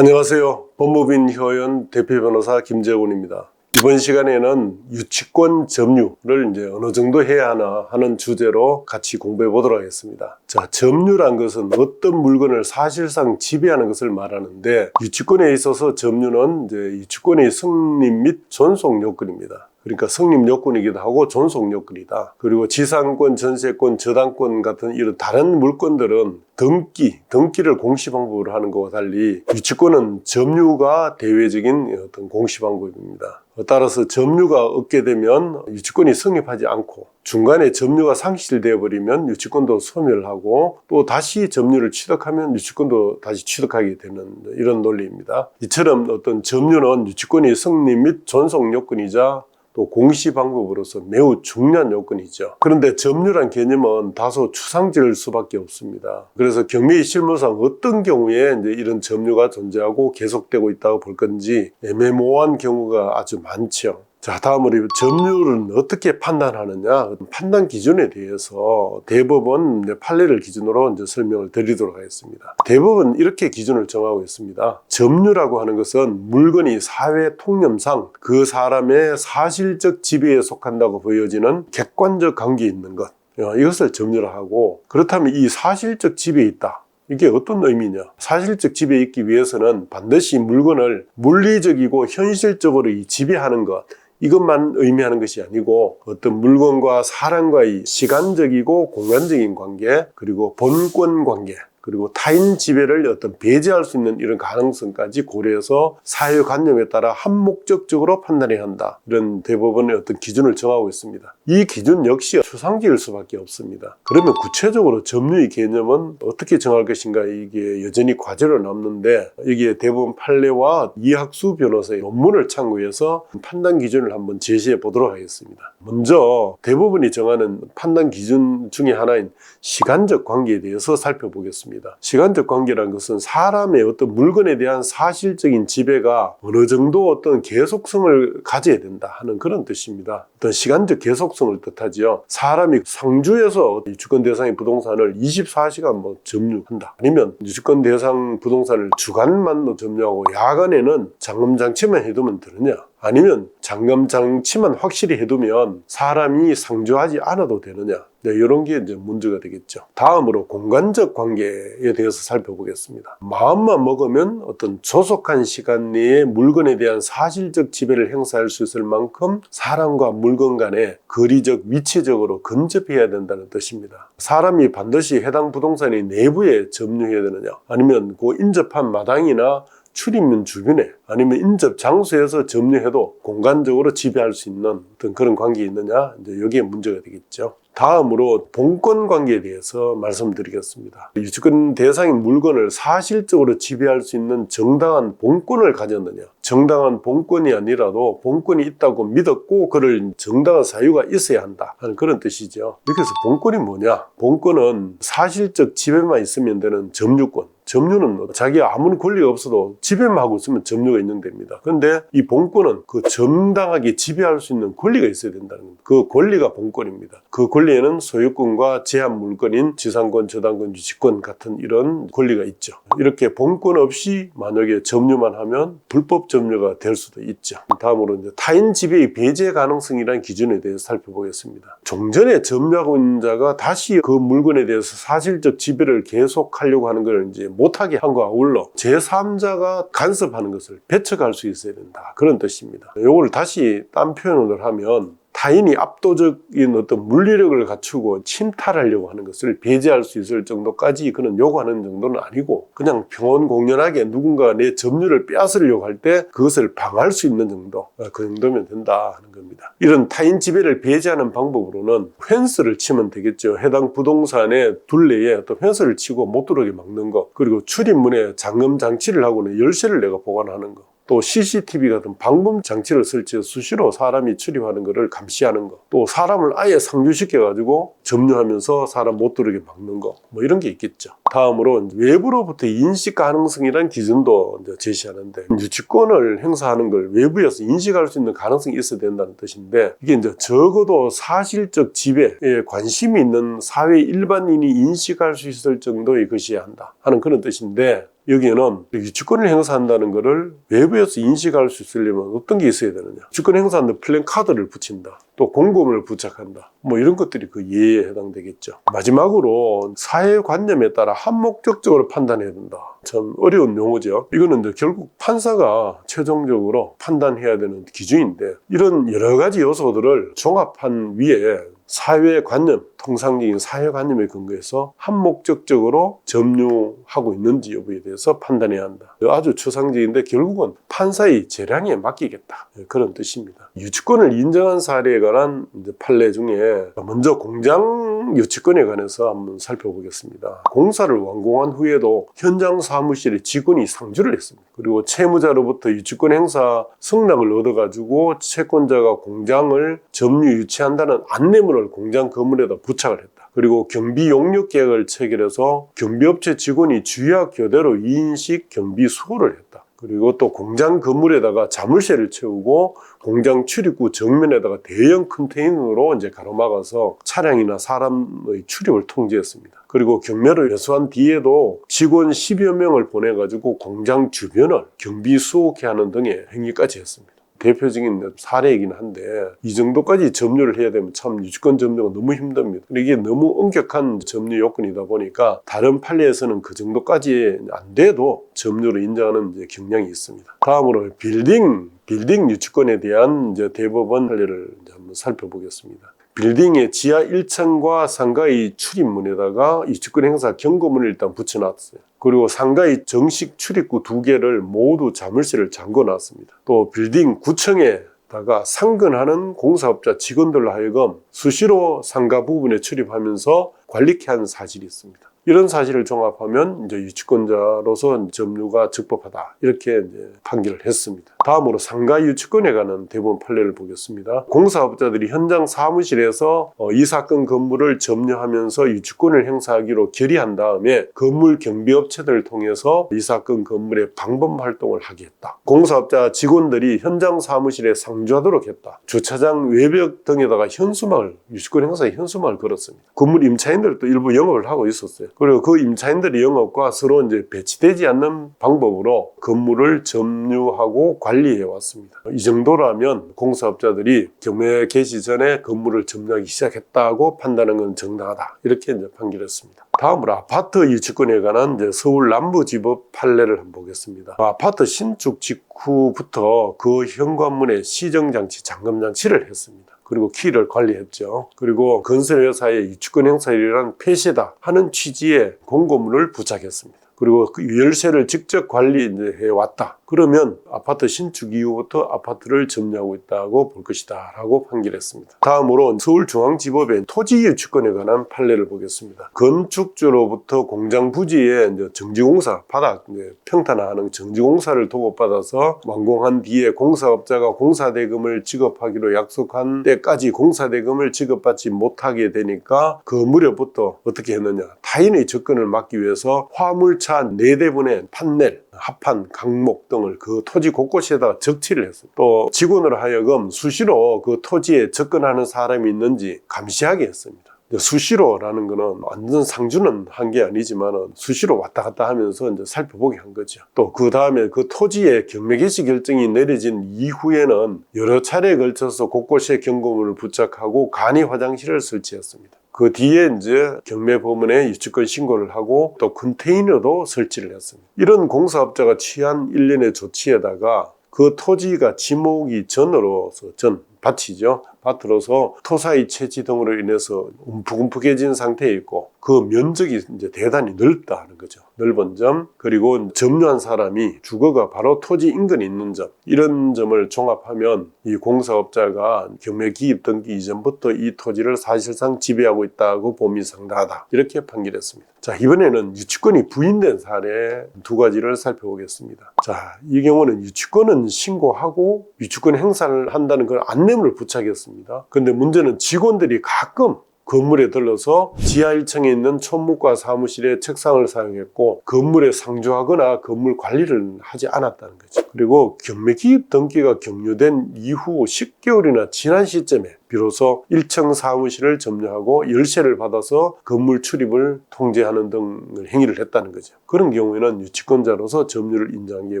안녕하세요. 법무빈 효연 대표 변호사 김재곤입니다. 이번 시간에는 유치권 점유를 이제 어느 정도 해야 하나 하는 주제로 같이 공부해 보도록 하겠습니다. 자, 점유란 것은 어떤 물건을 사실상 지배하는 것을 말하는데 유치권에 있어서 점유는 이제 유치권의 승립 및 존속 요건입니다. 그러니까 성립 요건이기도 하고 존속 요건이다. 그리고 지상권, 전세권, 저당권 같은 이런 다른 물건들은 등기, 등기를 공시 방법으로 하는 것과 달리 유치권은 점유가 대외적인 어떤 공시 방법입니다. 따라서 점유가 없게 되면 유치권이 성립하지 않고 중간에 점유가 상실되어 버리면 유치권도 소멸하고 또 다시 점유를 취득하면 유치권도 다시 취득하게 되는 이런 논리입니다. 이처럼 어떤 점유는 유치권이 성립 및 존속 요건이자 또 공시 방법으로서 매우 중요한 요건이죠. 그런데 점유란 개념은 다소 추상적일 수밖에 없습니다. 그래서 경매 실무상 어떤 경우에 이제 이런 점유가 존재하고 계속되고 있다고 볼 건지 애매모호한 경우가 아주 많죠. 자, 다음으로 점유를 어떻게 판단하느냐, 판단 기준에 대해서 대법원 판례를 기준으로 이제 설명을 드리도록 하겠습니다. 대법원 이렇게 기준을 정하고 있습니다. 점유라고 하는 것은 물건이 사회 통념상 그 사람의 사실적 지배에 속한다고 보여지는 객관적 관계에 있는 것. 어, 이것을 점유라 하고 그렇다면 이 사실적 지배에 있다. 이게 어떤 의미냐? 사실적 지배에 있기 위해서는 반드시 물건을 물리적이고 현실적으로 이 지배하는 것, 이것만 의미하는 것이 아니고 어떤 물건과 사람과의 시간적이고 공간적인 관계 그리고 본권 관계 그리고 타인 지배를 어떤 배제할 수 있는 이런 가능성까지 고려해서 사회관념에 따라 한목적적으로 판단해야 한다. 이런 대법원의 어떤 기준을 정하고 있습니다. 이 기준 역시 추상적일 수밖에 없습니다. 그러면 구체적으로 점유의 개념은 어떻게 정할 것인가 이게 여전히 과제로 남는데 여기에 대법원 판례와 이학수 변호사의 논문을 참고해서 판단 기준을 한번 제시해 보도록 하겠습니다. 먼저 대법원이 정하는 판단 기준 중에 하나인 시간적 관계에 대해서 살펴보겠습니다. 시간적 관계라는 것은 사람의 어떤 물건에 대한 사실적인 지배가 어느 정도 어떤 계속성을 가져야 된다 하는 그런 뜻입니다. 어떤 시간적 계속성을 뜻하지요. 사람이 상주에서 주권 대상의 부동산을 24시간 뭐 점유한다. 아니면 주권 대상 부동산을 주간만 점유하고 야간에는 잠금 장치만 해두면 되느냐? 아니면 잠금 장치만 확실히 해두면 사람이 상주하지 않아도 되느냐? 네, 이런 게 이제 문제가 되겠죠. 다음으로 공간적 관계에 대해서 살펴보겠습니다. 마음만 먹으면 어떤 조속한 시간 내에 물건에 대한 사실적 지배를 행사할 수 있을 만큼 사람과 물건 간에 거리적, 위치적으로 근접해야 된다는 뜻입니다. 사람이 반드시 해당 부동산의 내부에 점유해야 되느냐? 아니면 그 인접한 마당이나 출입문 주변에 아니면 인접 장소에서 점유해도 공간적으로 지배할 수 있는 어떤 그런 관계가 있느냐 이제 여기에 문제가 되겠죠. 다음으로 본권 관계에 대해서 말씀드리겠습니다. 유치권 대상인 물건을 사실적으로 지배할 수 있는 정당한 본권을 가졌느냐. 정당한 본권이 아니라도 본권이 있다고 믿었고 그를 정당한 사유가 있어야 한다 하는 그런 뜻이죠. 여기서 본권이 뭐냐? 본권은 사실적 지배만 있으면 되는 점유권. 점유는 자기가 아무런 권리가 없어도 지배만 하고 있으면 점유가 있는 됩니다. 그런데 이 본권은 그 정당하게 지배할 수 있는 권리가 있어야 된다는 겁니다. 그 권리가 본권입니다. 그 권리에는 소유권과 제한 물건인 지상권, 저당권, 유치권 같은 이런 권리가 있죠. 이렇게 본권 없이 만약에 점유만 하면 불법 점유가 될 수도 있죠. 다음으로 이제 타인 지배의 배제 가능성이라는 기준에 대해서 살펴보겠습니다. 종전에 점유하고 있는 자가 다시 그 물건에 대해서 사실적 지배를 계속하려고 하는 걸 이제 못하게 한 거와 아울러 제3자가 간섭하는 것을 배척할 수 있어야 된다. 그런 뜻입니다. 이걸 다시 딴 표현을 하면 타인이 압도적인 어떤 물리력을 갖추고 침탈하려고 하는 것을 배제할 수 있을 정도까지 그는 요구하는 정도는 아니고 그냥 평온 공연하게 누군가 내 점유를 빼앗으려고 할 때 그것을 방할 수 있는 정도 그 정도면 된다 하는 겁니다. 이런 타인 지배를 배제하는 방법으로는 펜스를 치면 되겠죠. 해당 부동산의 둘레에 어떤 펜스를 치고 못 들어오게 막는 것 그리고 출입문에 잠금 장치를 하고는 열쇠를 내가 보관하는 것 또 CCTV 같은 방범 장치를 설치해 수시로 사람이 출입하는 것을 감시하는 것, 또 사람을 아예 상주시켜 가지고 점유하면서 사람 못 들어오게 막는 것, 뭐 이런 게 있겠죠. 다음으로 외부로부터 인식 가능성이라는 기준도 제시하는데 유치권을 행사하는 걸 외부에서 인식할 수 있는 가능성이 있어야 된다는 뜻인데 이게 이제 적어도 사실적 지배에 관심이 있는 사회 일반인이 인식할 수 있을 정도의 것이어야 한다 하는 그런 뜻인데 여기에는 유치권을 행사한다는 것을 외부에서 인식할 수 있으려면 어떤 게 있어야 되느냐. 유치권 행사하는데 플랜 카드를 붙인다. 또 공금을 부착한다. 뭐 이런 것들이 그 예에 해당되겠죠. 마지막으로 사회관념에 따라 한목적적으로 판단해야 된다. 참 어려운 용어죠. 이거는 이제 결국 판사가 최종적으로 판단해야 되는 기준인데 이런 여러 가지 요소들을 종합한 위에 사회관념, 통상적인 사회관념에 근거해서 한목적적으로 점유하고 있는지 여부에 대해서 판단해야 한다. 아주 추상적인데 결국은 판사의 재량에 맡기겠다. 네, 그런 뜻입니다. 유치권을 인정한 사례에 관한 판례 중에 먼저 공장 유치권에 관해서 한번 살펴보겠습니다. 공사를 완공한 후에도 현장 사무실에 직원이 상주를 했습니다. 그리고 채무자로부터 유치권 행사 승낙을 얻어가지고 채권자가 공장을 점유 유치한다는 안내문을 공장 건물에다 부착을 했다. 그리고 경비 용역 계약을 체결해서 경비업체 직원이 주약 교대로 2인식 경비 수호를 했다. 그리고 또 공장 건물에다가 자물쇠를 채우고 공장 출입구 정면에다가 대형 컨테이너로 이제 가로막아서 차량이나 사람의 출입을 통제했습니다. 그리고 경매를 회수한 뒤에도 직원 10여 명을 보내가지고 공장 주변을 경비 수호케 하는 등의 행위까지 했습니다. 대표적인 사례이긴 한데 이 정도까지 점유를 해야 되면 참 유치권 점유가 너무 힘듭니다. 이게 너무 엄격한 점유 요건이다 보니까 다른 판례에서는 그 정도까지 안 돼도 점유를 인정하는 이제 경향이 있습니다. 다음으로 빌딩 빌딩 유치권에 대한 이제 대법원 판례를 이제 한번 살펴보겠습니다. 빌딩의 지하 1층과 상가의 출입문에다가 유치권 행사 경고문을 일단 붙여놨어요. 그리고 상가의 정식 출입구 두 개를 모두 자물쇠를 잠궈 놨습니다. 또 빌딩 9층에 다가 상근하는 공사업자 직원들로 하여금 수시로 상가 부분에 출입하면서 관리케 한 사실이 있습니다. 이런 사실을 종합하면 이제 유치권자로서 점유가 적법하다 이렇게 이제 판결을 했습니다. 다음으로 상가 유치권에 관한 대법원 판례를 보겠습니다. 공사업자들이 현장 사무실에서 어, 이 사건 건물을 점유하면서 유치권을 행사하기로 결의한 다음에 건물 경비업체들을 통해서 이 사건 건물의 방범 활동을 하게 했다. 공사업자 직원들이 현장 사무실에 상주하도록 했다. 주차장 외벽 등에다가 현수막을 유치권 행사에 현수막을 걸었습니다. 건물 임차인들도 일부 영업을 하고 있었어요. 그리고 그 임차인들의 영업과 서로 이제 배치되지 않는 방법으로 건물을 점유하고 관리해 왔습니다. 이 정도라면 공사업자들이 경매 개시 전에 건물을 점유하기 시작했다고 판단하는 건 정당하다. 이렇게 이제 판결했습니다. 다음으로 아파트 유치권에 관한 이제 서울 남부지법 판례를 한번 보겠습니다. 아파트 신축 직후부터 그 현관문에 시정장치, 잠금장치를 했습니다. 그리고 키를 관리했죠. 그리고 건설 회사의 유치권 행사일이란 폐쇄다 하는 취지의 공고문을 부착했습니다. 그리고 그 열쇠를 직접 관리해 왔다. 그러면 아파트 신축 이후부터 아파트를 점유하고 있다고 볼 것이다 라고 판결했습니다. 다음으로 서울중앙지법의 토지 유치권에 관한 판례를 보겠습니다. 건축주로부터 공장 부지에 정지공사, 바닥 이제 평탄화하는 정지공사를 도급받아서 완공한 뒤에 공사업자가 공사대금을 지급하기로 약속한 때까지 공사대금을 지급받지 못하게 되니까 그 무렵부터 어떻게 했느냐. 타인의 접근을 막기 위해서 화물 차 4대분의 판넬, 합판, 강목 등을 그 토지 곳곳에다가 적치를 했습니다. 또 직원으로 하여금 수시로 그 토지에 접근하는 사람이 있는지 감시하게 했습니다. 수시로라는 거는 완전 상주는 한 게 아니지만 수시로 왔다 갔다 하면서 이제 살펴보게 한 거죠. 또 그 다음에 그 토지의 경매 개시 결정이 내려진 이후에는 여러 차례에 걸쳐서 곳곳에 경고문을 부착하고 간이 화장실을 설치했습니다. 그 뒤에 이제 경매 법원에 유치권 신고를 하고 또 컨테이너도 설치를 했습니다. 이런 공사업자가 취한 일련의 조치에다가 그 토지가 지목이 전으로서 전 밭이죠. 밭으로서 토사의 채지 등으로 인해서 움푹움푹해진 상태에 있고 그 면적이 이제 대단히 넓다는 거죠. 넓은 점 그리고 점유한 사람이 주거가 바로 토지 인근에 있는 점 이런 점을 종합하면 이 공사업자가 경매 기입 등기 이전부터 이 토지를 사실상 지배하고 있다고 봄이 상당하다 이렇게 판결했습니다. 자 이번에는 유치권이 부인된 사례 두 가지를 살펴보겠습니다. 자이 경우는 유치권은 신고하고 유치권 행사를 한다는 걸 안내문을 부착했습니다. 그런데 문제는 직원들이 가끔 건물에 들러서 지하 1층에 있는 총무과 사무실의 책상을 사용했고 건물에 상주하거나 건물 관리를 하지 않았다는 거죠. 그리고 경매 기입 등기가 격려된 이후 10개월이나 지난 시점에 비로소 1층 사무실을 점유하고 열쇠를 받아서 건물 출입을 통제하는 등을 행위를 했다는 거죠. 그런 경우에는 유치권자로서 점유를 인정하기에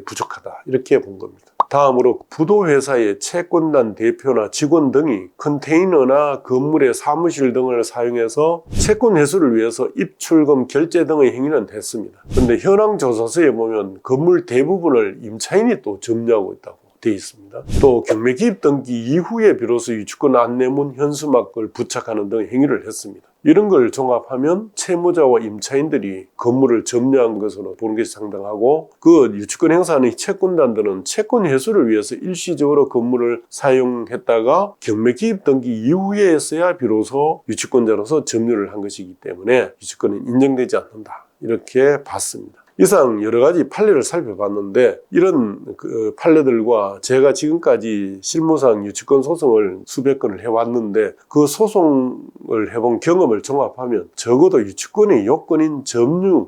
부족하다. 이렇게 본 겁니다. 다음으로 부도회사의 채권단 대표나 직원 등이 컨테이너나 건물의 사무실 등을 사용해서 채권 회수를 위해서 입출금 결제 등의 행위는 됐습니다. 그런데 현황 조사서에 보면 건물 대부분을 임차인이 또 점유하고 있다고 되어 있습니다. 또 경매 기입 등기 이후에 비로소 유치권 안내문 현수막을 부착하는 등 행위를 했습니다. 이런 걸 종합하면 채무자와 임차인들이 건물을 점유한 것으로 보는 것이 상당하고 그 유치권 행사하는 채권단들은 채권 회수를 위해서 일시적으로 건물을 사용했다가 경매 기입 등기 이후에서야 비로소 유치권자로서 점유를 한 것이기 때문에 유치권은 인정되지 않는다. 이렇게 봤습니다. 이상 여러 가지 판례를 살펴봤는데 이런 그 판례들과 제가 지금까지 실무상 유치권 소송을 수백 건을 해왔는데 그 소송을 해본 경험을 종합하면 적어도 유치권의 요건인 점유는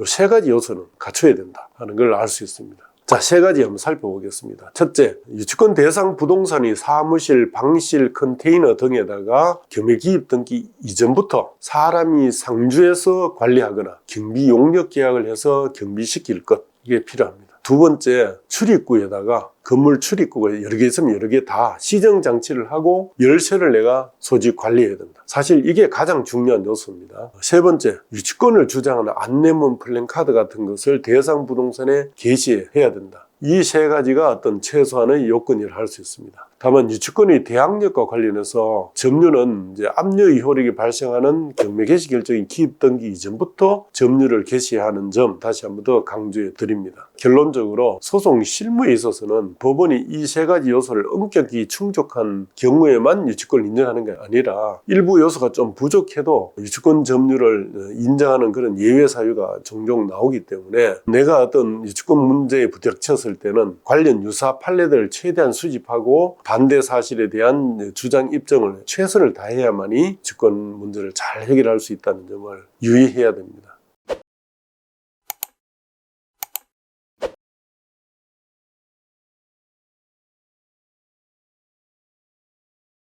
이 세 가지 요소는 갖춰야 된다 하는 걸 알 수 있습니다. 자, 세 가지 한번 살펴보겠습니다. 첫째, 유치권 대상 부동산이 사무실, 방실, 컨테이너 등에다가 경매 기입 등기 이전부터 사람이 상주해서 관리하거나 경비 용역 계약을 해서 경비시킬 것, 이게 필요합니다. 두 번째, 출입구에다가 건물 출입구가 여러 개 있으면 여러 개 다 시정 장치를 하고 열쇠를 내가 소지 관리해야 된다. 사실 이게 가장 중요한 요소입니다. 세 번째, 유치권을 주장하는 안내문 플랜카드 같은 것을 대상 부동산에 게시해야 된다. 이 세 가지가 어떤 최소한의 요건이라 할 수 있습니다. 다만 유치권의 대항력과 관련해서 점유는 이제 압류의 효력이 발생하는 경매 개시 결정이 기입 등기 이전부터 점유를 개시하는 점 다시 한 번 더 강조해 드립니다. 결론적으로 소송 실무에 있어서는 법원이 이 세 가지 요소를 엄격히 충족한 경우에만 유치권을 인정하는 게 아니라 일부 요소가 좀 부족해도 유치권 점유를 인정하는 그런 예외 사유가 종종 나오기 때문에 내가 어떤 유치권 문제에 부닥쳤을 때는 관련 유사 판례들을 최대한 수집하고 반대 사실에 대한 주장 입증을 최선을 다해야만이 주권 문제를 잘 해결할 수 있다는 점을 유의해야 됩니다.